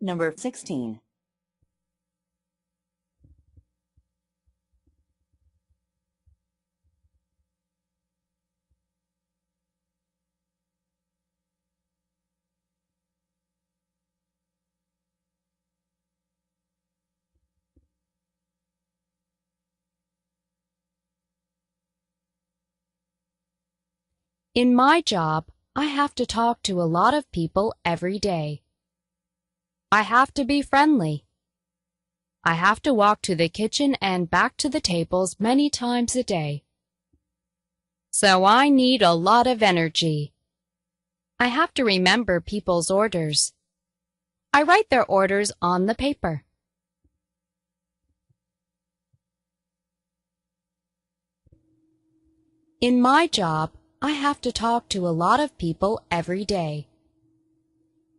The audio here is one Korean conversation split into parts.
Number 16. In my job, I have to talk to a lot of people every day. I have to be friendly. I have to walk to the kitchen and back to the tables many times a day. So I need a lot of energy. I have to remember people's orders. I write their orders on the paper. In my job, I have to talk to a lot of people every day.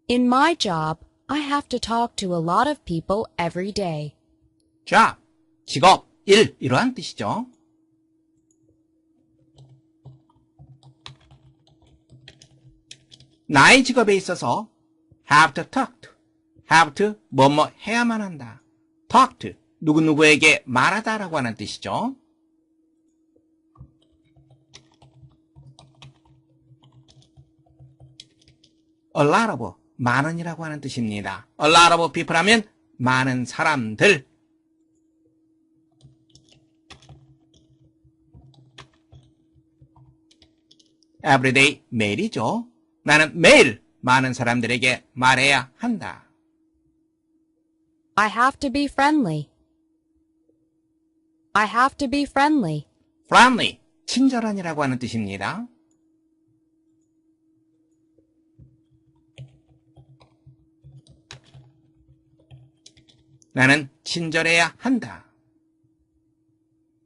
In my job, I have to talk to a lot of people every day. job, 직업, 일, 이러한 뜻이죠. 나의 직업에 있어서 have to talk to, have to 뭐뭐 해야만 한다. talk to, 누구누구에게 말하다 라고 하는 뜻이죠. a lot of, 많은이라고 하는 뜻입니다. a lot of people 하면 많은 사람들. everyday 매일이죠. 나는 매일 많은 사람들에게 말해야 한다. I have to be friendly. I have to be friendly. friendly, 친절한이라고 하는 뜻입니다. 나는 친절해야 한다.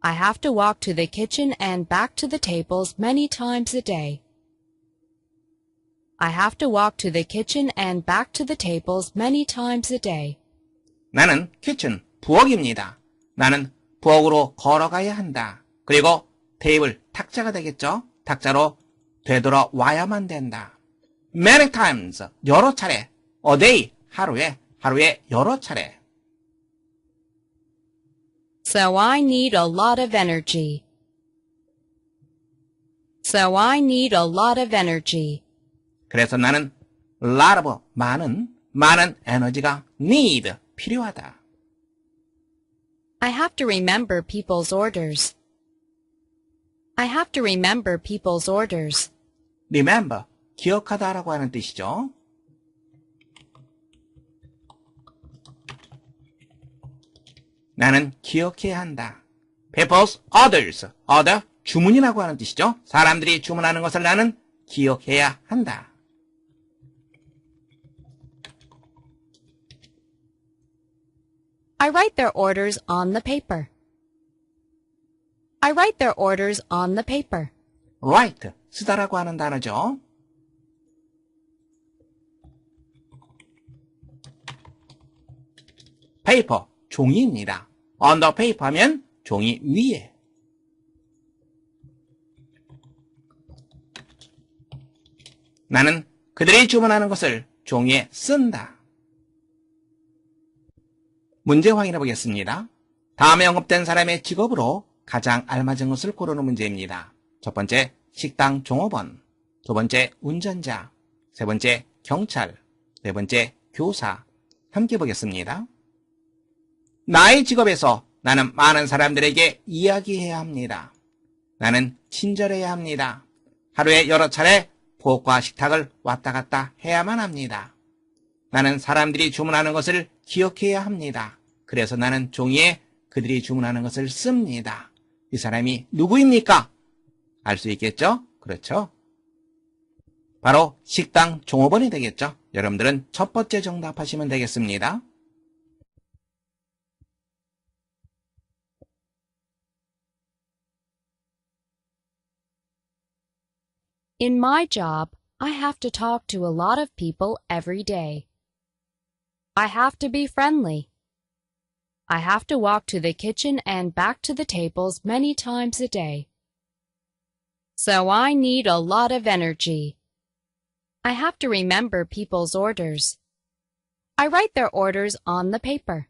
I have to walk to the kitchen and back to the tables many times a day. I have to walk to the kitchen and back to the tables many times a day. 나는 키친, 부엌입니다. 나는 부엌으로 걸어가야 한다. 그리고 테이블, 탁자가 되겠죠? 탁자로 되돌아와야만 된다. Many times, 여러 차례. A day, 하루에, 하루에 여러 차례. So I need a lot of energy. So I need a lot of energy. 그래서 나는 lot of, 많은, 많은 에너지가 need, 필요하다. I have to remember people's orders. I have to remember people's orders. remember, 기억하다라고 하는 뜻이죠. 나는 기억해야 한다. people's orders, order, 주문이라고 하는 뜻이죠. 사람들이 주문하는 것을 나는 기억해야 한다. I write their orders on the paper. I write their orders on the paper. write, 쓰다라고 하는 단어죠. paper, 종이입니다. On the paper 하면 종이 위에. 나는 그들이 주문하는 것을 종이에 쓴다. 문제 확인해 보겠습니다. 다음에 언급된 사람의 직업으로 가장 알맞은 것을 고르는 문제입니다. 첫 번째, 식당 종업원. 두 번째, 운전자. 세 번째, 경찰. 네 번째, 교사. 함께 보겠습니다. 나의 직업에서 나는 많은 사람들에게 이야기해야 합니다. 나는 친절해야 합니다. 하루에 여러 차례 부엌과 식탁을 왔다 갔다 해야만 합니다. 나는 사람들이 주문하는 것을 기억해야 합니다. 그래서 나는 종이에 그들이 주문하는 것을 씁니다. 이 사람이 누구입니까? 알 수 있겠죠? 그렇죠? 바로 식당 종업원이 되겠죠? 여러분들은 첫 번째 정답하시면 되겠습니다. In my job, I have to talk to a lot of people every day. I have to be friendly. I have to walk to the kitchen and back to the tables many times a day. So I need a lot of energy. I have to remember people's orders. I write their orders on the paper.